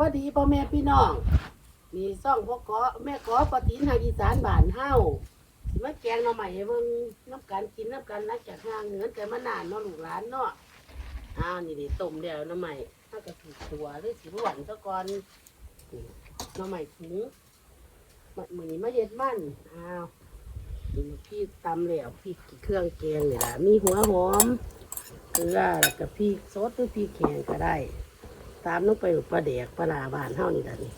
วัสดีพ่อแม่พี่น้องมีซ่องพ่อกอแม่กอปฏินทางอีสานบ้านเฮาสิมาแกงหน่อใหม่ให้เบิ่งน้ำกันกินน้ำกันหลังจากห่างเหินแต่มานานเนาะลูกหลานเนาะอ้าวนี่ดิต้มแล้วหน่อใหม่ถ้าก็ถูกตัวหรือสิหวานซะก่อนนี่หน่อใหม่ถุงมมือนี้มาเย็ดมันอ้าวนี่พี่ตำแล้วพี่เครื่องแกงนี่ล่ะมีหัวหอมเกลือแล้วก็พริกสดหรือพริกแข็งก็ได้ ตามลงไปปลาแดกปลาลาบานเท่านี่ล่ะนี่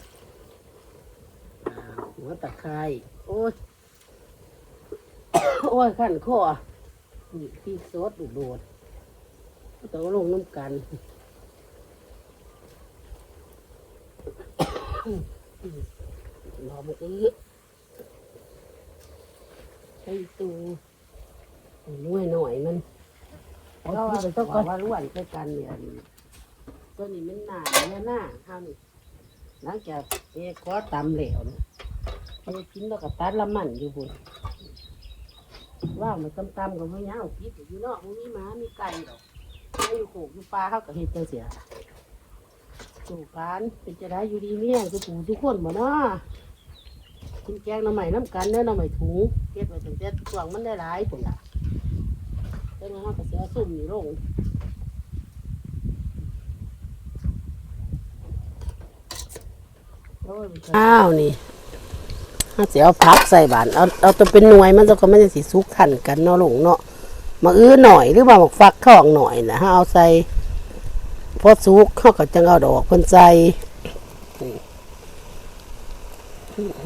หัวตะไคร้โอ้ยโอ้ยขันคอนี่พี่ซดดูโดดต้องลงน้ำกันรอมันอื้อใช้ตูน้อยหน่อยมันก็ว่าต้องก่อนว่าล้วนไปกันเนี่ย ตัวนี้มันหนาเนี่ยหน้าห้านี่หลังจากเนี่ยขอตำเหลวนะพอกินแล้วก็ตัดละมันอยู่บุญว่างมันตำๆกับพญาพิษอยู่เนาะมันมีหมามีไก่ดอกไก่อยู่โขกอยู่ปลาเขาก็เห็ดจังเสียสู่การเป็นจะได้อยู่ดีเมี่ยงคือปู่ทุกคนบ่เนาะกินแกงหน่อใหม่น้ำกันเด้อหน่อใหม่ถุงเก็บไว้ตั้งแต่ช่วงมันได้หลายผลละแล้วเขาก็เสียสุ่มนี่ลง อ้าวนี่ถ้าเสียเอาพักใส่บานเอาเอาตัวเป็นหน่วยมันจะก็ไม่ได้สิซุกขันกันเนาะหลงเนาะมาอื้อหน่อยหรือว่ามาฟักข้องหน่อยนะถ้าเอาใส่พอซุกเขาก็จังเอาดอกเพิ่นใส่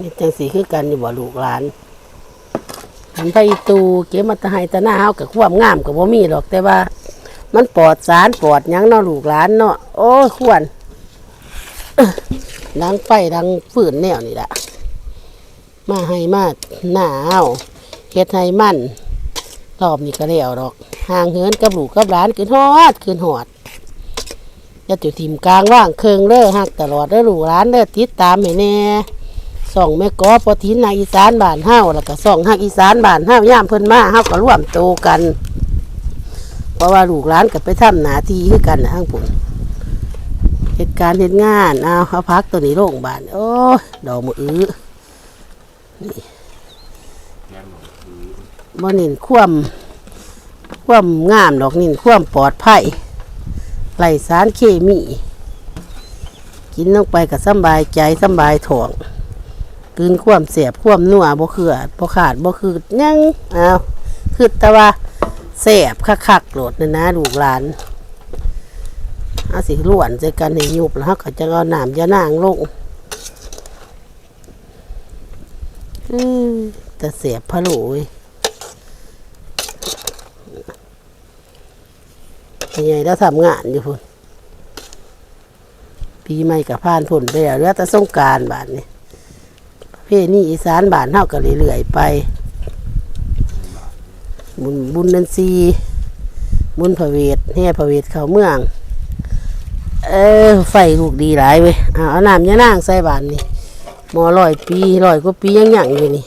นี่จังสีคือกันอยู่บ่ลูกหลานมันไปตูเก็บมาตะไห้ตะหน้าเฮากับความงามกับบ่มีหรอกแต่ว่า มันปลอดสารปลอดยังเนาะลูกหลานเนาะโอ้ควร ดังไฟดังฝืนแนวนี่แหละมาให้มาหนาวเฮ็ดให้มันรอบนี้ก็แล้วดอก ห่างเหินกับลูกกับหลานขึ้นฮอดขึ้นหอดอย่าจุทิมกลางว่างเคิงเด้อหักตลอดเด้อลูกหลานเด้อติดตามให้แน่ส่องแม่กอปอทินในอีสานบ้านเฮาแล้วก็ส่องหักอีสานบ้านเฮาย่ามเพิ่นมาเฮาก็ร่วมโตกัน เพราะว่าลูกหลานก็ไปทำหนาที่คือกันนะทั้งปุ่น เหตุการณ์เหตุงานเอาเอาพักตัวนี้โรงพยาบาลโอ้ยดอกมืออื้อนี่บ่นินความความงามดอกนินความปลอดภัยไร้สารเคมี กินลงไปก็สบายใจสบายท้องกินความเสียบความนัวบ่คือบ่ขาดบ่คือยังเอาคือแต่ว่าแสบคักๆโหลดนะนะลูกหลาน เอาสิล้วนใส่กันให้ยุบแล้วเขาจะเอาน้ำยานางลงอืมแต่เสียบพะโลเว้ยยังไงเราทำงานอยู่พุ่นปีใหม่กับผ่านพุ่นไปแล้วเหลือแต่สงการบาทนี่ประเพณีอีสานบานเท่ากันเรื่อยๆไป บุญบุญนันซีบุญพระเวทแห่พระเวทเข้าเมือง เออไฟลูกดีหลายเว้ยเอาน้ำยานางใส่บานนี่หมอลอยปีลอยกว่าปียังหยั่งอยู่นี่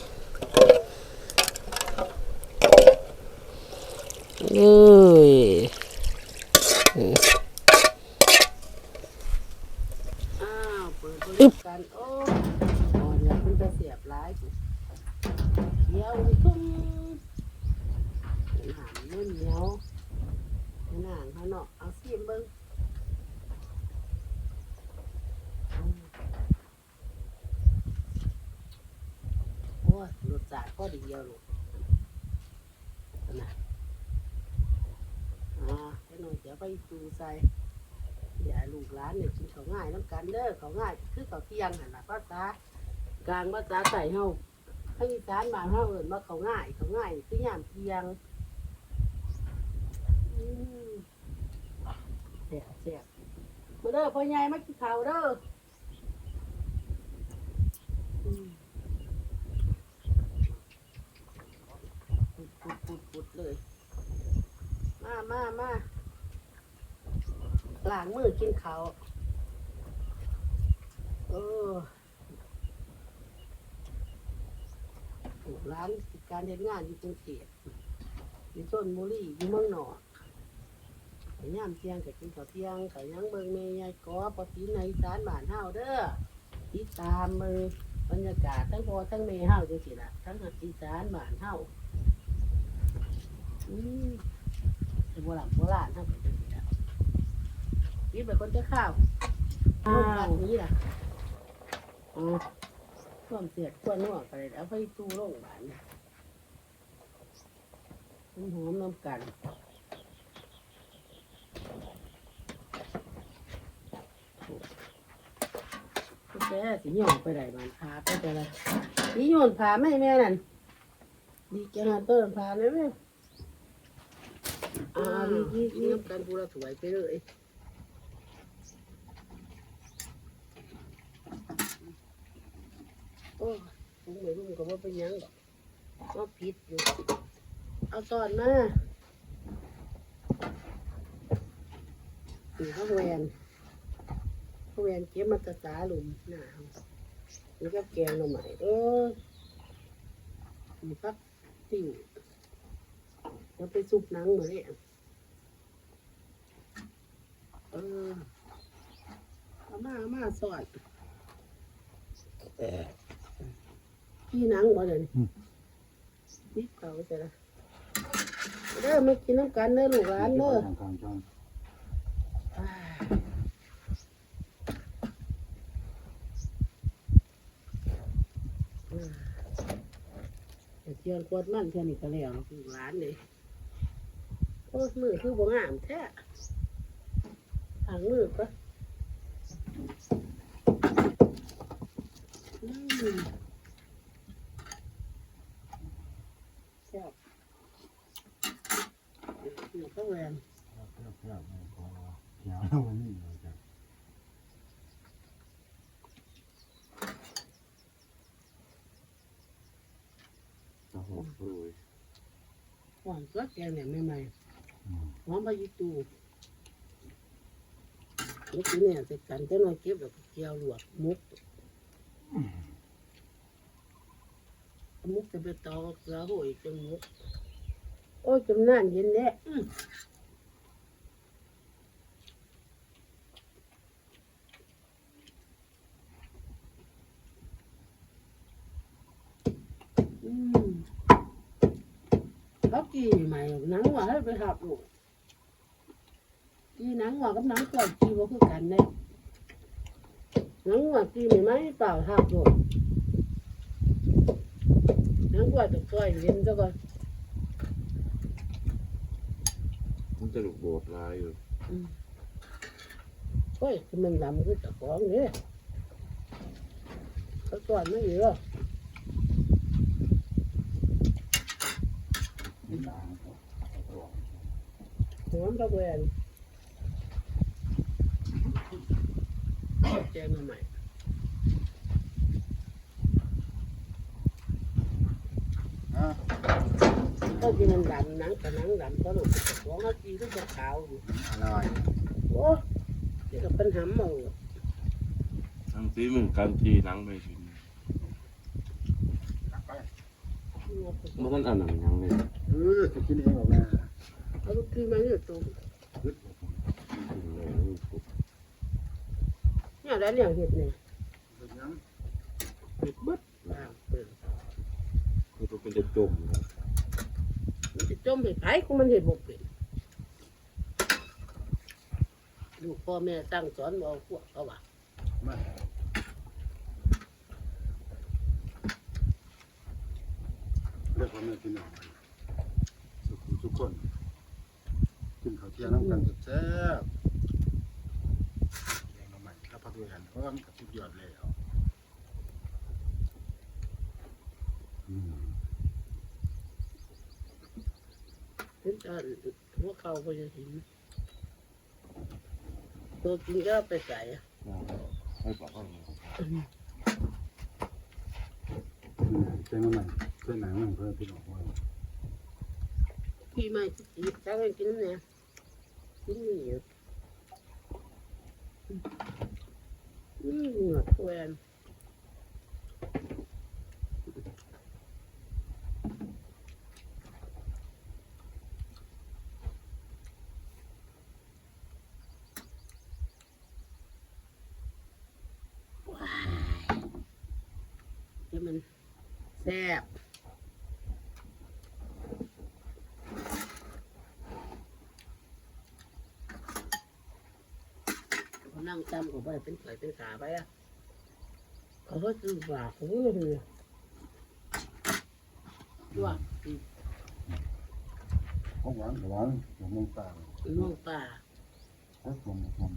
เอ้ยอ้าวเปิดบริการโอ้อ่อนแล้วคุณจะเสียบหลายสิเขียวทุ่มหามเล่นเหนียวหนางเขาเนาะเอาซีมเบิ้ง โอ้ย รสชาติก็ดีเดียวลูกนะอ่าเดี๋ยวหน่อยเดี๋ยวไปดูใส่อย่าลูกหลานเนี่ยกินเขาง่ายน้ำกันเด้อเขาง่าย คือเขาเที่ยงหันละภาษากลางภาษาใส่เฮาทางอีสานบานเฮาเอิ้นว่าเขาง่าย เขาง่ายคือยามเที่ยงอืมแซ่บแซ่บมาเด้อพ่อใหญ่มากินข้าวเด้ออืม ปุดุดเลย มามามาล้างมือกินเขาเออลูกร้านการเดินงานอยู่กรุงเทพอยู่ชนบุรีอยู่เมืองนอกไปย่ามเที่ยงก็กินข้าวเที่ยงก็ยังเบิ่งแม่ยายกอปติในสานบ้านเฮาเด้อติดตามมือบรรยากาศทั้งพอทั้งแม่เฮาจังซี่ล่ะทั้งอีสานบ้านเฮา อืมแต่โบราณโบราณเฮาเป็นจังซี่ล่ะนี่เป็นคนจะข้าวอ้าวนี้ล่ะอ๋อความเสียดความนัวกันเลยแล้วไปตู้โรงพยาบาลน้ำหอมน้ำกันแม่สิโยนไปไหนบ้านพาไปแต่ละสิโยนพาไม่แม่นั่นดีแกงานเติมพาเลยแม่ อ่าดีดีดีน้ำกันพูละสวยไปเลยโอ้ผมไม่รู้ก็ว่าเป็นยังดอกก็ผิดอยู่ เอาตอนมาอยู่ข้างแวนข้างแวนเก็บมาตะสาหลุมหนาเอานี่ก็แกงหน่อไม้เออมีพักติ่ว แล้วไปซุปหนังเหมือนเนี่ยเออเอามาเอามาสอดพี่หนังบ่เดี๋ยวนี้นี่เขาจะละเด้อมากินน้ำกันเด้อลูกหลานเด้อทางการช่องแต่เชียงกวดมันเท่านี้ก็แล้วลูกหลานเลย โอ้ยมือคือบ่งามแท้ทางมือปะอืมแซ่บเดี๋ยวก็แหวนเพื่อเพื่อมันก็เขียวแล้ววันนี้เราจะโอ้โหโอ้ยหวานก็แกงเนี่ยใหม่อืมๆ หอมใบยีตูนี่คือเนี่ยเสร็จกันจะน้อยเก็บแล้วก็เจียวหลวกมุกมุกจะไปตอกเกลือโหยจนมุกโอ้ยจำนานเย็นแน่วอืมอืมเขากี่ใหม่หนังว่าให้ไปหับลูกกี่หนังว่ากับหนังก่อนกี่ว่าคือกันเนี่ยหนังว่ากี่ไม่ไหมเปล่าหับลูกหนังว่าต้องซอยเย็นซะก่อนมันจะลูกโบดลายอยู่เฮ้ยคือมันดำคือตะกองเนี่ยเขาสอนไม่เยอะนี่ตาก็ตัว หัวตะแวนแจงมาใหม่อะก็ที่มันดำหนังกับหนังดำก็หลุดตะกองเขาจีก็จะขาวอยู่อร่อยโอ้เดี๋ยวก็เป็นหำเอาทั้งซีมึงการจีหนังไปถึงตักไปเมื่อท่านอ่านหนังยังเลยเออจะกินเองหรอกแม่ เอาลูกที่มาอยู่ตรงยึดเนี่ยแล้เนี่ยเห็ดเนี่ยเฮ็ดหยังปิดบึ๊ดว้าวเปิดมันก็เป็นจะจมมันจะจมเห็ดไผ่กูมันเห็ดบกเป็นลูกพ่อแม่ตั้งสอนบอกพวกเขาว่ามาเรียกว่าแม่กินหน่อยสุขทุกคน กินข้าวเที่ยงน้ำกันแซ่บๆแกงหน่อไม้ข้าวผัดด้วยกันเพราะว่ามันกับสุดยอดแล้วอืมเห็นตอนหัวเขาไปจะหินตัวกินก็เอาไปใส่อะให้ปากก็อืมแกงหน่อไม้เส้นหนังมันเพื่อนพี่น้องว่าพี่ไม่กินจ้างให้กินน้ำเนี่ยกินนี่อยู่ อืมหนวดแหวน มันแซ่บเขา นั่งจำเขาไปเป็นเผยเป็นขาไปอะเขาก็ซื้อฝากเขาก็เลยด้วยของหวานกับหวานหลวงมงตาน้องป่าแล้วกลมกลม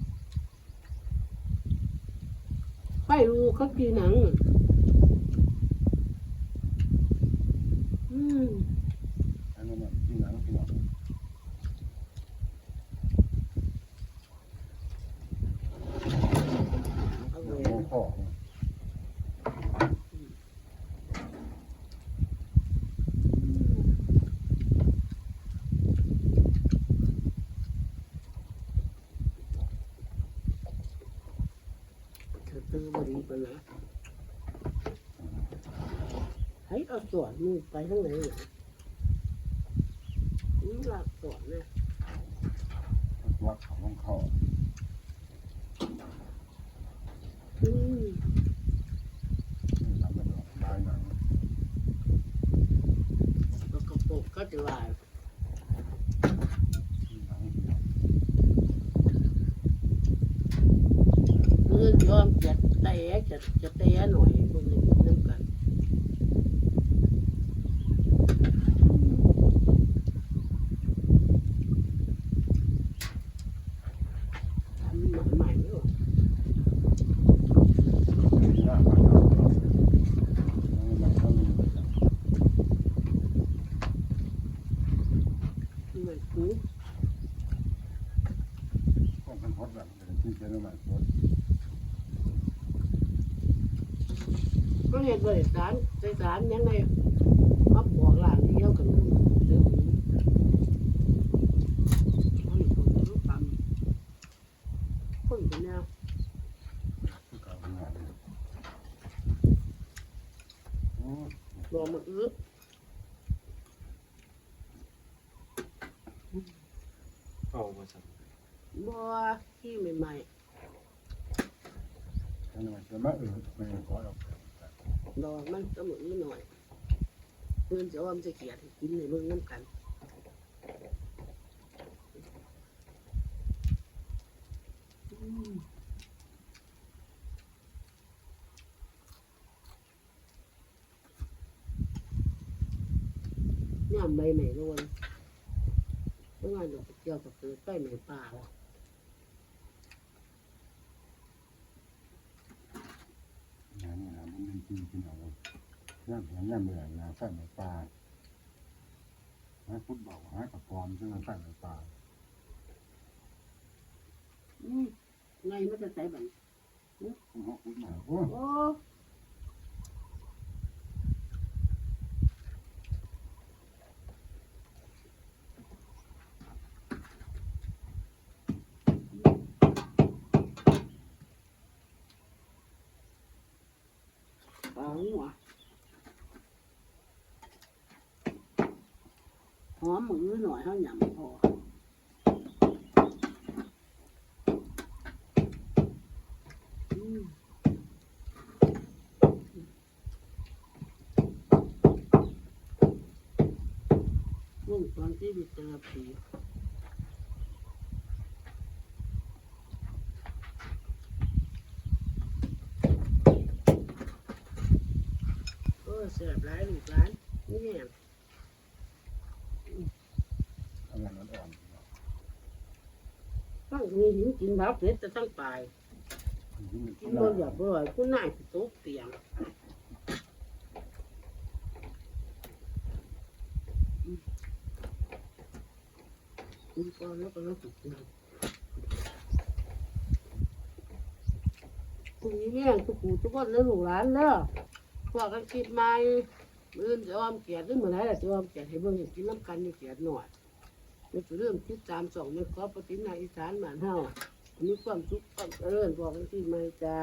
ไปรู้เขากินหนัง อืม อันนั้นน่ะที่หนังพี่น้อง เอา ห เล ลวย งพ่อ เธอตื้อบดีไปนะให้เอา สวนมือไปทั้งไหนเนี่ยนี่หลักสวนเนี่ยวัดเขาของเขาอืมที่ทำเป็นลายหนังแล้วก็ปลูกก็จะว่าที่หนังพี่น้องเพื่อนยอมจะเตะจะจะเตะหน่อยพวกนี้นั่นกันทำหน่อยใหม่ไม่หรอ ที่หน้าบ้านเราเรามันก็มี ใหม่คู ของกันฮอตแบบเป็นที่เชื่อมันสด ก็เห็นบริสารบริสารยังไงมาบอกหลานเดียวกันเลยเดี๋ยวนี้คนคนรู้ปั๊มคนเป็นแนวที่เก่าขนาดนี้โอ้รอมาอื้อเอามาสั่งบัวที่ใหม่อันนี้มันจะมาเออไม่ขอเราๆ รอมันก็หมืออื้อหน่อยเพื่อนจะว่ามันจะเขียนให้กินในเมืองน้ำกันอืมย่ำใบใหม่โรยเมื่อวานเราไปเกี่ยวกับเกิดใต้ใหม่ป่าแล้วอย่างนี้ นะมันเป็นจริงพี่น้องย่ำแข็งย่ำเหนื่อยนะใส่ในปลาให้พุทธบอกให้กับกรซึ่งมันใส่ในปลาอืมไงมันจะใส่บันคุณพ่อพุทธมาโอ้ โอ้ปลาหัวห อมมือหน่อยเท่าหยำพออืมวงตอนที่วิตาปีโอ้เสียบร้ายลูกร้านนี่ ทำงานอ่อน ต้องมี หินกินบับเล็ดจะต้งไปๆที่มันกินบ่อยากบ่อยคุณนายสิตกเตียงอืมกินก่อนแล้วก็แล้วตกเตียงพรุ่งนี้เลี้ยงทุกผู้ทุกคนแล้วลูกหลานเด้อพวกกันคิดใหม่มื้อจะอ้อมเกียรติหรือเมื่อไหร่ล่ะจะอ้อมเกียรติให้เบิ่งให้กินน้ำกันอยู่เกียรติหน่อย นี่คือเริ่มคิดตามสองในขอปฏินาอีสานหมานเฮามีความสุขความเจริญบอกกันที่ไม่จ้า